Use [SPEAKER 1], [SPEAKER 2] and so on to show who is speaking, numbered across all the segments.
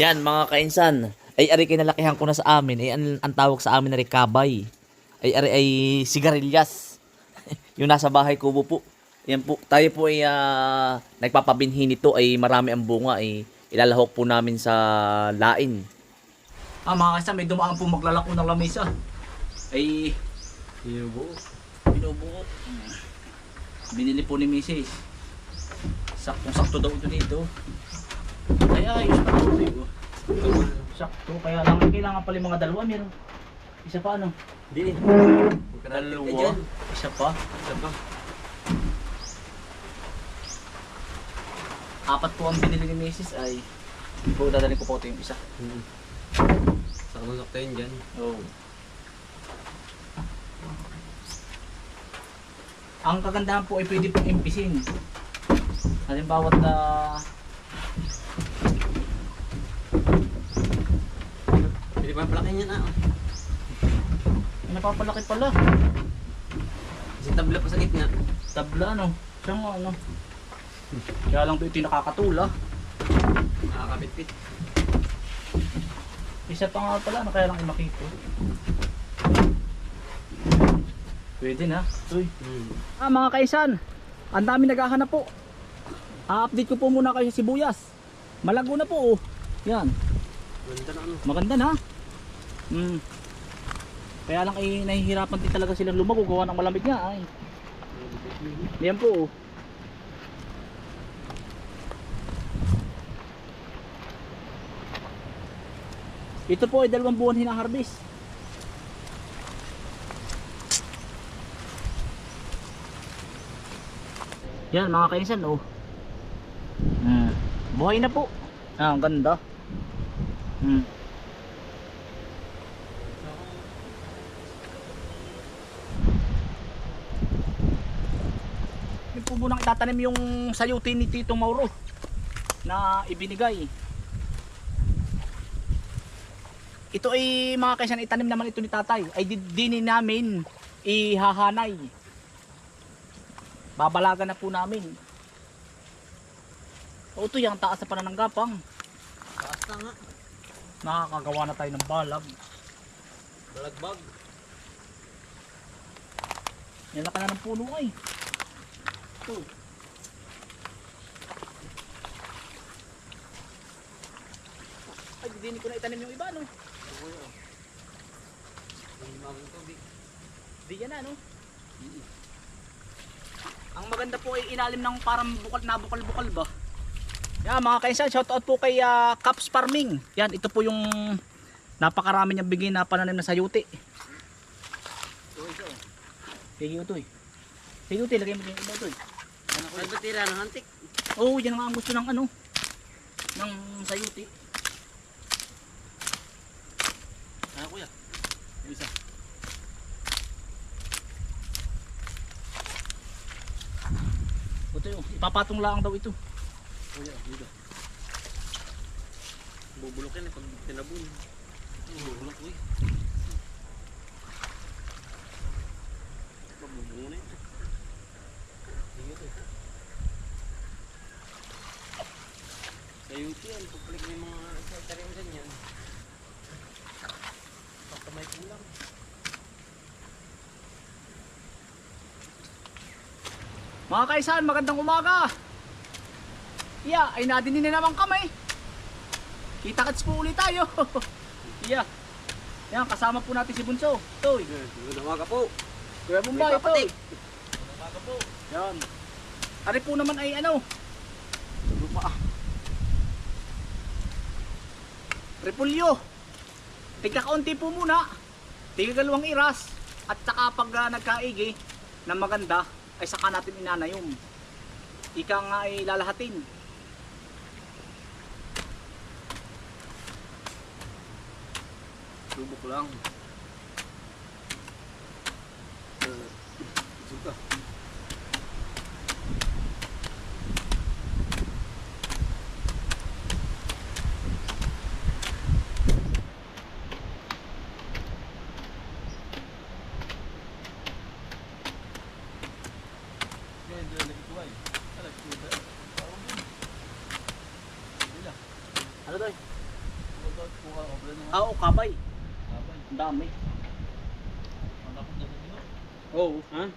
[SPEAKER 1] Yan mga kainsan. Ay ari kinalakihan ko na sa amin. Ay ang, ang tawag sa amin na rin kabay. Ay ari ay sigarilyas. yung nasa bahay kubo po. Yan po. Tayo po ay ah, nagpapabinhi nito ay marami ang bunga ay ilalahok po namin sa lain. Ah mga kainsan may dumaan po maglalako ng lamesa. Ay
[SPEAKER 2] Inubo.
[SPEAKER 1] binubuo. Binili po ni Mrs. Saktong sakto daw ito dito. Ay ayos na po ito. Sakto, kaya lang kailangan pala yung mga dalawa meron. Isa pa ano?
[SPEAKER 2] Di.
[SPEAKER 1] Dalawa. Isa pa.
[SPEAKER 2] Isa pa.
[SPEAKER 1] Apat po ang binili ni Mrs. ay po dadalhin ko po ito yung isa.
[SPEAKER 2] Hmm. Saka mo sakto yun dyan.
[SPEAKER 1] Oh. Ang kagandahan po ay pwede pong impisin. Halimbawa na
[SPEAKER 2] Pwede pa palakin yan ah.
[SPEAKER 1] ay napapalaki pala.
[SPEAKER 2] Kasi tabla pa sa gitna.
[SPEAKER 1] Tabla ano. Siya nga ano. Kaya lang ito yung nakakatula.
[SPEAKER 2] Nakakapit-pit.
[SPEAKER 1] Isa pa nga pala, ano kaya lang imakito. Pwede na. Uy.
[SPEAKER 2] Hmm.
[SPEAKER 1] Ah, mga kaisan, ang dami naghahanap po. A-update ko po muna kayo sa sibuyas. Malago na po oh. Yan,
[SPEAKER 2] Ganda na ano.
[SPEAKER 1] maganda na. Hmm. Kaya lang ay nahihirapan din talaga silang lumago gawa ng malamig nga ay. Yan po oh. Ito po ay dalawang buwan hinaharvest. Yan mga kainsan oh. Hmm. Buhay na po. Ah, ang ganda. Hmm. Itatanim yung sayuti ni Tito Mauro na ibinigay. Ito ay mga kaisan itanim naman ito ni tatay. Ay di, dinin namin ihahanay. Babalagan na po namin. O ito yung taas na pala ng gapang.
[SPEAKER 2] Taas na nga.
[SPEAKER 1] Nakakagawa na tayo ng balag.
[SPEAKER 2] Balagbag.
[SPEAKER 1] Yan na ng puno ay. Ito. Ay, hindi ko na itanim yung iba, no?
[SPEAKER 2] Ako yun. Hindi mabang tubig.
[SPEAKER 1] Di yan na, no? Ang maganda po ay ilalim ng parang bukal na bukal-bukal ba? Yan mga kaisan, shoutout po kay ah, Caps Farming. Yan, ito po yung napakarami niyang bigay na pananim na sayuti.
[SPEAKER 2] Ito ito.
[SPEAKER 1] Sige ito eh. Sige ito, lagay mo din ito eh.
[SPEAKER 2] Ay ba tira ng antik?
[SPEAKER 1] Oo, oh, yan nga ang gusto ng ano, ng sayuti.
[SPEAKER 2] Ah kuya.
[SPEAKER 1] Yung Isa. Ito yun, ipapatong lang daw ito.
[SPEAKER 2] Kuya, dito. Bubulok yan eh pag tinabon. Bubulok uy. Mabubungo na yun. Sige ito. Sa UT yan, pagpalik may mga sa tarim dyan yan. Pagkamay kulang.
[SPEAKER 1] Mga kaisan, magandang umaga! Yeah, ay nadinin na naman kami. Kita-kits po ulit tayo. yeah. Yan, kasama po natin si Bunso. Toy.
[SPEAKER 2] Magandang umaga po.
[SPEAKER 1] Kuya Bumbay,
[SPEAKER 2] May
[SPEAKER 1] ito.
[SPEAKER 2] papatik.
[SPEAKER 1] Umaga po. Yan. Ari po naman ay ano? Repulyo. Tigka kaunti po muna. Tigka dalawang iras. At saka pag uh, nagkaigi na maganda, ay saka natin inanayom. Ika nga ay lalahatin.
[SPEAKER 2] Subok lang. Uh, suka.
[SPEAKER 1] Ano to? Ah, oo, kabay. Ang dami. Oo, ha?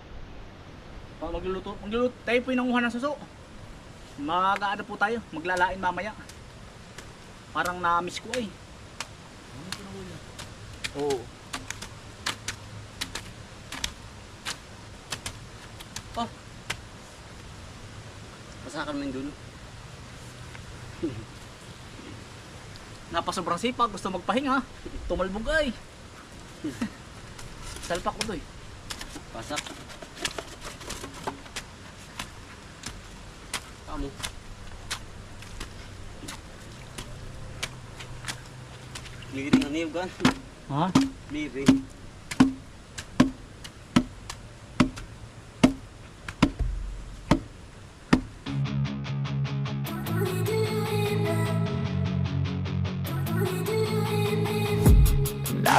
[SPEAKER 1] Pag magluluto, magluluto, tayo po yung ng suso. Mag-ano po tayo, maglalain mamaya. Parang na-miss ko eh. Oo. Oh.
[SPEAKER 2] Masakan mo yung dulo.
[SPEAKER 1] Napasobrang sipag, gusto magpahinga. Tumalbog ay. Salpak ko to.
[SPEAKER 2] Pasak. Kamu. Liring ang niyog kan.
[SPEAKER 1] Ha?
[SPEAKER 2] Liring.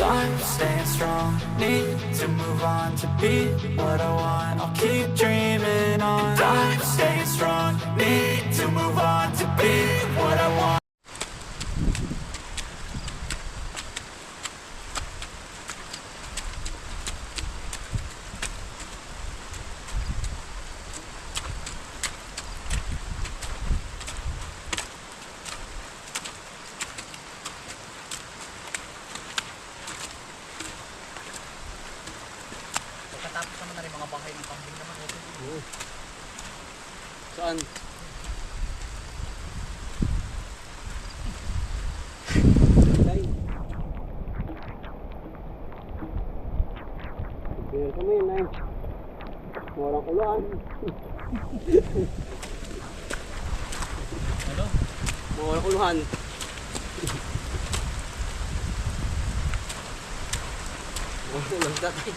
[SPEAKER 3] I'm staying strong, need to move on to be what I want. I'll keep dreaming on. I'm staying strong, need to move on to be what I want.
[SPEAKER 1] Ano?
[SPEAKER 2] Murang kuluhan. Kuluhan tatay.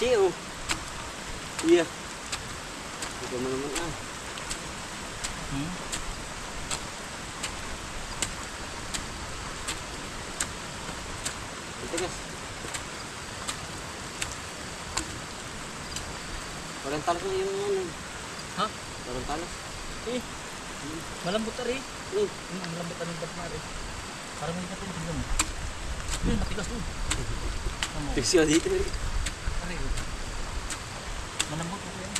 [SPEAKER 2] Oh. Iya. Ito naman ah.
[SPEAKER 1] Hmm?
[SPEAKER 2] Tigas. Walang talas na yung ano.
[SPEAKER 1] Ha?
[SPEAKER 2] Walang talas.
[SPEAKER 1] Eh. Malambot na rin.
[SPEAKER 2] Eh.
[SPEAKER 1] Hmm, malambot na rin ba't na rin. Parang hindi natin tignan mo. Yun, matigas mo.
[SPEAKER 2] Tigas dito.
[SPEAKER 1] Pare, oh. Malambot ko yan.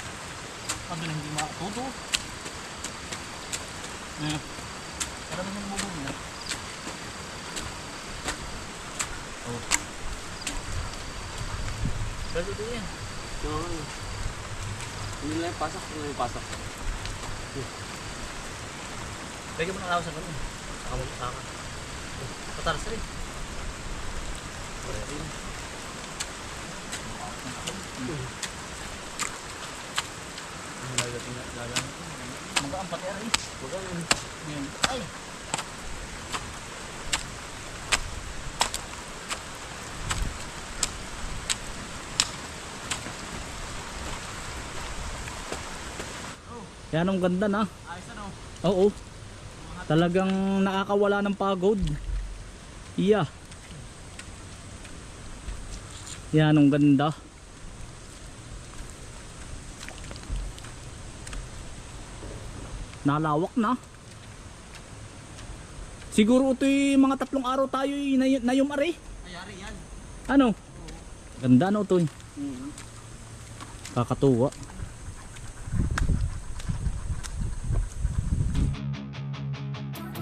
[SPEAKER 1] Sabi na hindi makatuto. Hmm. Pero ito yan.
[SPEAKER 2] No, ano. Hindi na yung pasak. Hindi na yung pasak.
[SPEAKER 1] Lagyan mo ng alawas sa ganun. Saka mo saka. Patalas rin. Pare rin. Magaan pati ari. Magaan. Yan. Ay. Yan ang ganda na.
[SPEAKER 2] Ayos ano?
[SPEAKER 1] Oo. Talagang nakakawala ng pagod. Iya. Yan ang ganda. Nalawak na. Siguro ito mga tatlong araw tayo na, na yung ari.
[SPEAKER 2] Ayari yan.
[SPEAKER 1] Ano? Ganda no ito.
[SPEAKER 2] Mm
[SPEAKER 1] Kakatuwa.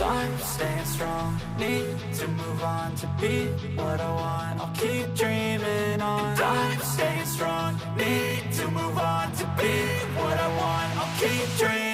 [SPEAKER 3] I'm staying strong. Need to move on to be what I want. I'll keep dreaming on. I'm staying strong. Need to move on to be what I want. I'll keep dreaming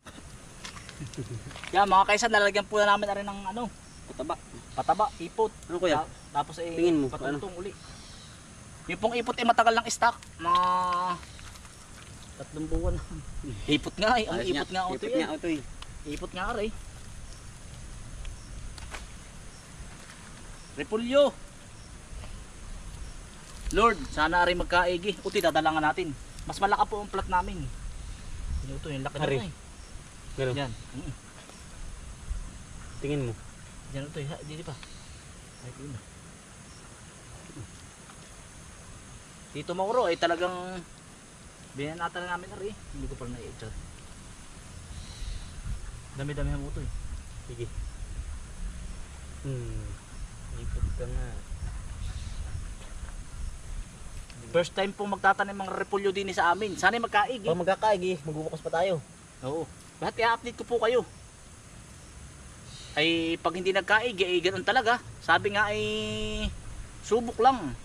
[SPEAKER 1] Yan mga kaisan, lalagyan po na namin na rin ng ano,
[SPEAKER 2] Pataba.
[SPEAKER 1] pataba, ipot.
[SPEAKER 2] Ano kuya?
[SPEAKER 1] Ta- tapos eh,
[SPEAKER 2] Tingin mo,
[SPEAKER 1] patuntong uli. Yung pong ipot eh matagal ng stock. Mga tatlong buwan. ipot nga eh. Ang
[SPEAKER 2] Ayos
[SPEAKER 1] ipot nga,
[SPEAKER 2] Ipot
[SPEAKER 1] auto
[SPEAKER 2] nga eh.
[SPEAKER 1] Ipot nga aray. Repulyo. Lord, sana rin magkaigi. Uti, dadalangan natin. Mas malaka po ang plat namin. Ito, yung laki na
[SPEAKER 2] Ari.
[SPEAKER 1] Eh.
[SPEAKER 2] Ganun.
[SPEAKER 1] Yan.
[SPEAKER 2] Tingin mo.
[SPEAKER 1] Yan ito, ha, dito pa. Ay, na. Dito Mauro ay talagang binanata na namin na rin. Hindi ko pala na-i-chat. Dami-dami ang uto eh.
[SPEAKER 2] Sige. Hmm. Ipot ka nga.
[SPEAKER 1] First time pong magtatanim ng repolyo din sa amin. Sana magkaig eh.
[SPEAKER 2] Pag magkakaigi, magbubukas pa tayo.
[SPEAKER 1] Oo. Lahat i-update ko po kayo. Ay pag hindi nagkaig, ay ganun talaga. Sabi nga ay subok lang.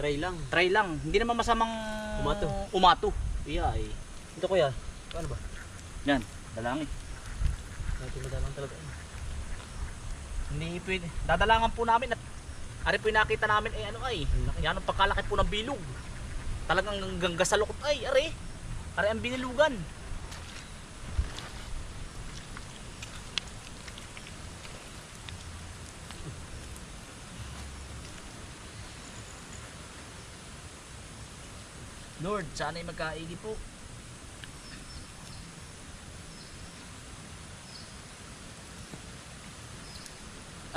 [SPEAKER 2] Try lang.
[SPEAKER 1] Try lang. Hindi naman masamang
[SPEAKER 2] Umato.
[SPEAKER 1] Umato. Iya ay.
[SPEAKER 2] Ito kuya. Paano ba?
[SPEAKER 1] Yan. Dalangin.
[SPEAKER 2] Natin madalang talaga.
[SPEAKER 1] Hindi pwede. Dadalangan po namin at ari po yung nakita namin ay ano ay. Yan ang pagkalaki po ng bilog. Talagang gangga sa lukot ay ari. Ari ang binilugan. Lord, sana'y magkaigi po.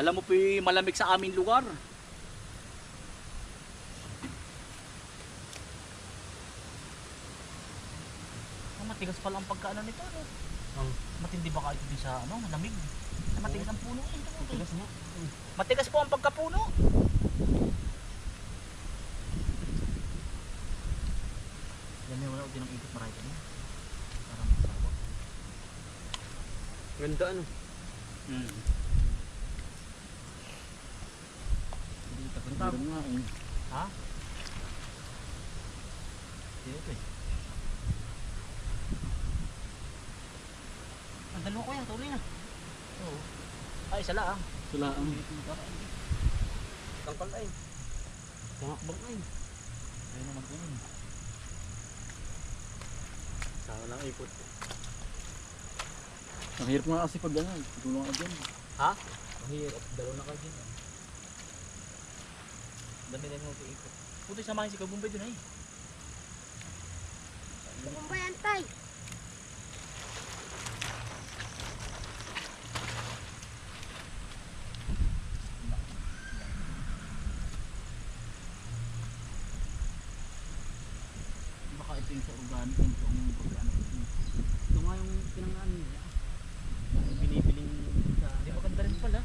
[SPEAKER 1] Alam mo po yung malamig sa aming lugar. Ah, matigas pala ang pagkaano nito.
[SPEAKER 2] Ang
[SPEAKER 1] Matindi ba kahit din sa ano, malamig? Matigas ang puno. Ito, ito.
[SPEAKER 2] tigas nga.
[SPEAKER 1] Matigas po ang pagkapuno. Yan yung wala ko din ang ikot marami kami. Para masawa.
[SPEAKER 2] Ganda ano.
[SPEAKER 1] Hmm.
[SPEAKER 2] Hindi
[SPEAKER 1] Punta.
[SPEAKER 2] nga eh.
[SPEAKER 1] Ha? Dito eh. Ang dalawa ko yan, tuloy na. Oo. Ay, isa lang.
[SPEAKER 2] Sula ang. Tangkal ay. Tumakbang ay.
[SPEAKER 1] Ayun naman po
[SPEAKER 2] Sawa lang ipot.
[SPEAKER 4] Ang hirap nga kasi pag gano'n, tulungan ka dyan.
[SPEAKER 1] Ha? Ang hirap. Dalawa na kayo dyan. Dami na mo ikot. Puto samahin si Kagumbay dun ay.
[SPEAKER 5] Kumbayan tay.
[SPEAKER 1] Baka ito yung sa organic yung itong pagkano.
[SPEAKER 2] Ito nga yung pinangaan niya. Yung binibiling sa...
[SPEAKER 1] Hindi maganda rin pala.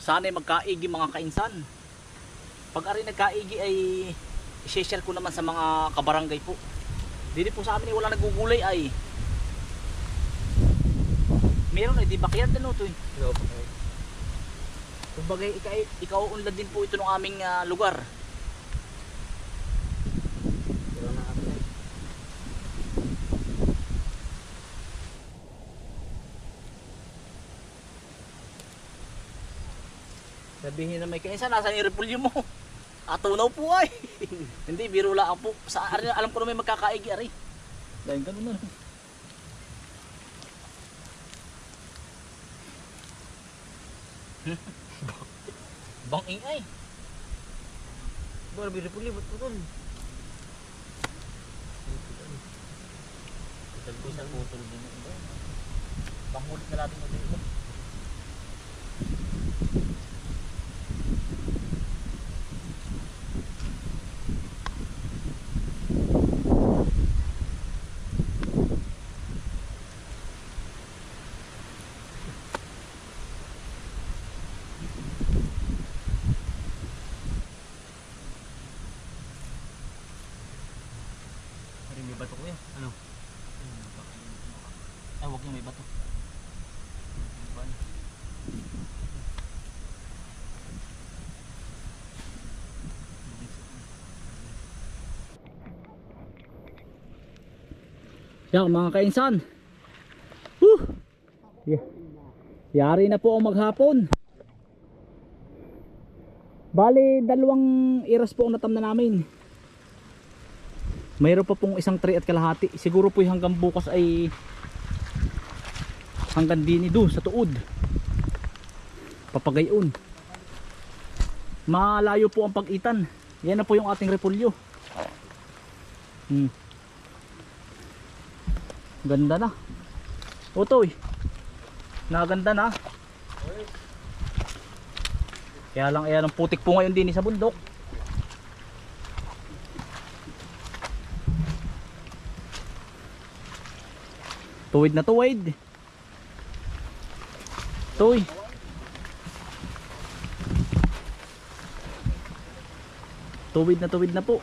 [SPEAKER 1] Sana magkaigi mga kainsan. Pag ari nagkaigi ay i-share ko naman sa mga kabarangay po. Dili po sa amin ay wala nagugulay ay. Meron ay di ba kaya ano to eh.
[SPEAKER 2] Pa kayo?
[SPEAKER 1] Kumbaga, ikaw, ikaw unlad din po ito ng aming ah, lugar.
[SPEAKER 2] Pero na ako yan.
[SPEAKER 1] Sabihin na may kainsa, nasa yung repulyo mo? Atunaw po ay. Hindi, biro lang po. Sa, alam ko na may magkakaigi ari.
[SPEAKER 4] Dahil ganun na.
[SPEAKER 1] Bang ingay.
[SPEAKER 2] Bawa lebih repulih buat putol. Kita bisa putol din.
[SPEAKER 1] Bang ulit na natin ulit ito. Ari may bato ko yan. Ano? Ay, huwag niyo may bato. Yan mga kainsan. Whew! Yeah. Yari na po ang maghapon. Bali, dalawang iras po ang natam na namin. Mayroon pa pong isang tray at kalahati. Siguro po hanggang bukas ay hanggang dini doon sa tuod. Papagayon. Malayo po ang pagitan. Yan na po yung ating repulyo. Hmm. Ganda na. Otoy. Naganda na. Kaya lang ayan ang putik po ngayon din sa bundok. Tuwid na tuwid. Tuy. Tuwid na tuwid na po.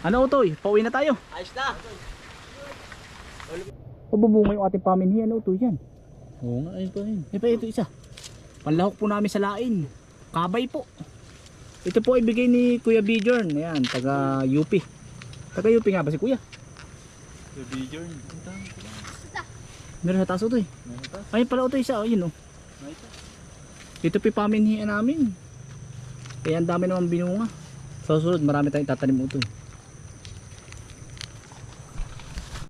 [SPEAKER 1] Ano Utoy? Pauwi na tayo.
[SPEAKER 2] Ayos na.
[SPEAKER 1] Pabubunga yung ating paminhi. Ano Utoy yan?
[SPEAKER 4] Oo nga, ayun pa yun.
[SPEAKER 1] Eh pa ito isa. Panlahok po namin sa lain. Kabay po. Ito po ibigay ni Kuya Bjorn. Ayan, taga UP. Taga UP nga ba si Kuya?
[SPEAKER 4] The Bjorn.
[SPEAKER 1] Meron sa taas eh. Ayun pala ito isa. Ayun oh. Ito po yung paminhian namin. Kaya ang dami naman binunga. Sa susunod marami tayong tatanim eh.